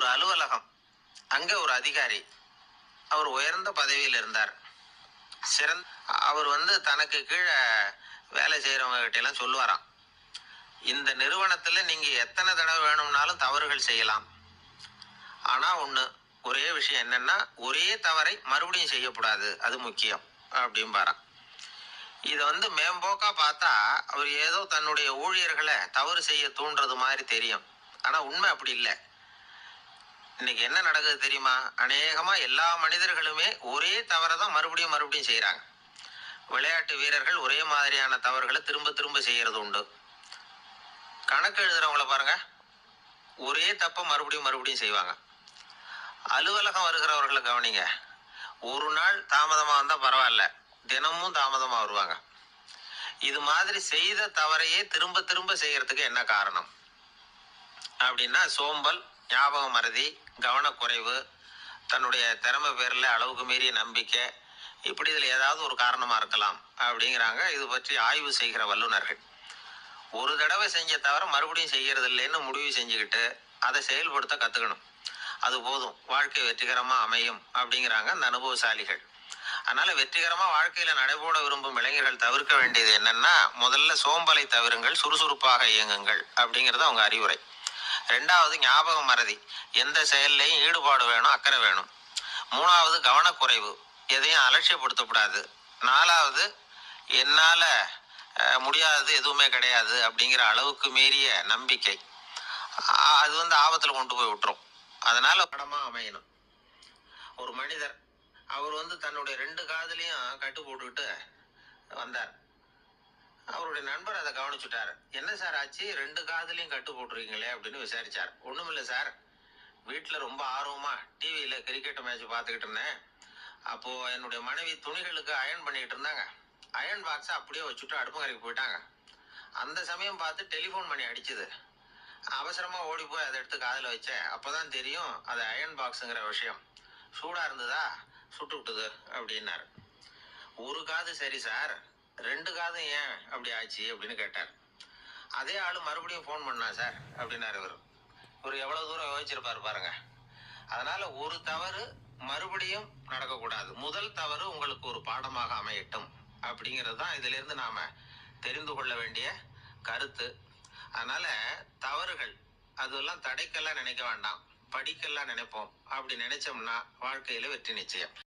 ஒரு அலுவலகம். அங்கே ஒரு அதிகாரி. அவர் உயர்ந்த பதவியில் இருந்தார். சிறந்த அவர் வந்து தனக்கு கீழே வேலை செய்கிறவங்க கிட்ட எல்லாம் சொல்லுவாராம். இந்த நிறுவனத்தில் நீங்கள் எத்தனை தடவை வேணும்னாலும் தவறுகள் செய்யலாம். ஆனால் ஒன்று ஒரே விஷயம் என்னென்னா ஒரே தவறை மறுபடியும் செய்யக்கூடாது. அது முக்கியம். அப்படிம்பாராம். இதை வந்து மேம்போக்காக பார்த்தா அவர் ஏதோ தன்னுடைய ஊழியர்களை தவறு செய்ய தூண்டுறது மாதிரி தெரியும். ஆனால் உண்மை அப்படி இல்லை. இன்னைக்கு என்ன நடக்குது தெரியுமா? அநேகமா எல்லா மனிதர்களுமே ஒரே தவறை தான் மறுபடியும் மறுபடியும் செய்கிறாங்க விளையாட்டு வீரர்கள் ஒரே மாதிரியான தவறுகளை திரும்ப திரும்ப செய்யறது உண்டு. கணக்கு எழுதுறவங்கள பாருங்க. ஒரே தப்பை மறுபடியும் மறுபடியும் செய்வாங்க. அலுவலகம் வருகிறவர்களை கவனிங்க. ஒரு நாள் தாமதமாக இருந்தால் பரவாயில்ல. தினமும் தாமதமாக வருவாங்க. இது மாதிரி செய்த தவறையே திரும்ப திரும்ப செய்யறதுக்கு என்ன காரணம்? அப்படின்னா சோம்பல் ஞாபக மறதி கவனக்குறைவு தன்னுடைய திறமை பேரில் அளவுக்கு மீறிய நம்பிக்கை இப்படி இதில் ஏதாவது ஒரு காரணமாக இருக்கலாம் அப்படிங்கிறாங்க. இது பற்றி ஆய்வு செய்கிற வல்லுநர்கள். ஒரு தடவை செஞ்ச தவிர மறுபடியும் செய்கிறது இல்லைன்னு முடிவு செஞ்சுக்கிட்டு அதை செயல்படுத்த கற்றுக்கணும் அது போதும். வாழ்க்கை வெற்றிகரமாக அமையும் அப்படிங்கிறாங்க அந்த அனுபவசாலிகள். அதனால் வெற்றிகரமாக வாழ்க்கையில் நடைபோட விரும்பும் இளைஞர்கள் தவிர்க்க வேண்டியது என்னென்னா முதல்ல சோம்பலை தவிருங்கள் சுறுசுறுப்பாக இயங்குங்கள் அப்படிங்கிறது அவங்க அறிவுரை. ரெண்டாவது ஞாபக மறதி. எந்த செயல்லையும் ஈடுபாடு வேணும் அக்கறை வேணும். மூணாவது கவனக்குறைவு. எதையும் அலட்சியப்படுத்தக்கூடாது நாலாவது என்னால அஹ், முடியாதது எதுவுமே கிடையாது அப்படிங்கிற அளவுக்கு மீறிய நம்பிக்கை. அது வந்து ஆபத்துல கொண்டு போய் விட்டுரும். அதனால படமா அமையணும். ஒரு மனிதர் அவர் வந்து தன்னுடைய ரெண்டு காதுலயும் கட்டு போட்டுக்கிட்டு வந்தார். அவருடைய நண்பர் அதை கவனிச்சுட்டாரு. என்ன சார் ஆச்சு? ரெண்டு காதுலயும் கட்டு போட்டிருக்கீங்களே அப்படின்னு விசாரிச்சார். ஒண்ணுமில்ல சார். வீட்டில் ரொம்ப ஆர்வமா டிவியில் கிரிக்கெட் மேட்ச் பார்த்துக்கிட்டு இருந்தேன். அப்போ என்னுடைய மனைவி துணிகளுக்கு அயன் பண்ணிட்டு இருந்தாங்க. அயர்ன் பாக்ஸை அப்படியே வச்சுட்டு அடுப்பங்கரைக்கு போயிட்டாங்க. அந்த சமயம் பார்த்து டெலிஃபோன் பண்ணி அடிச்சுது. அவசரமாக ஓடி போய் அதை எடுத்து காதில் வச்சேன். அப்பதான் தெரியும் அது அயர்ன் பாக்ஸுங்கிற விஷயம். சூடாக இருந்ததா? சுட்டு விட்டுது அப்படின்னாரு. ஒரு காது சரி சார். ரெண்டு காதும் ஏன் அப்படி ஆச்சு அப்படின்னு கேட்டார். அதே ஆள் மறுபடியும் ஃபோன் பண்ணா சார் அப்படின்னாரு இவர். இவர் எவ்வளோ தூரம் யோசிச்சிருப்பார் பாருங்க. அதனால ஒரு தவறு மறுபடியும் நடக்கக்கூடாது. முதல் தவறு உங்களுக்கு ஒரு பாடமாக அமையட்டும். அப்படிங்கிறது தான் இதுல நாம் தெரிந்து கொள்ள வேண்டிய கருத்து. அதனால தவறுகள் அதெல்லாம் தடைக்கெல்லாம் நினைக்க வேண்டாம். படிக்கெல்லாம் நினைப்போம். அப்படி நினைச்சோம்னா வாழ்க்கையில வெற்றி நிச்சயம்.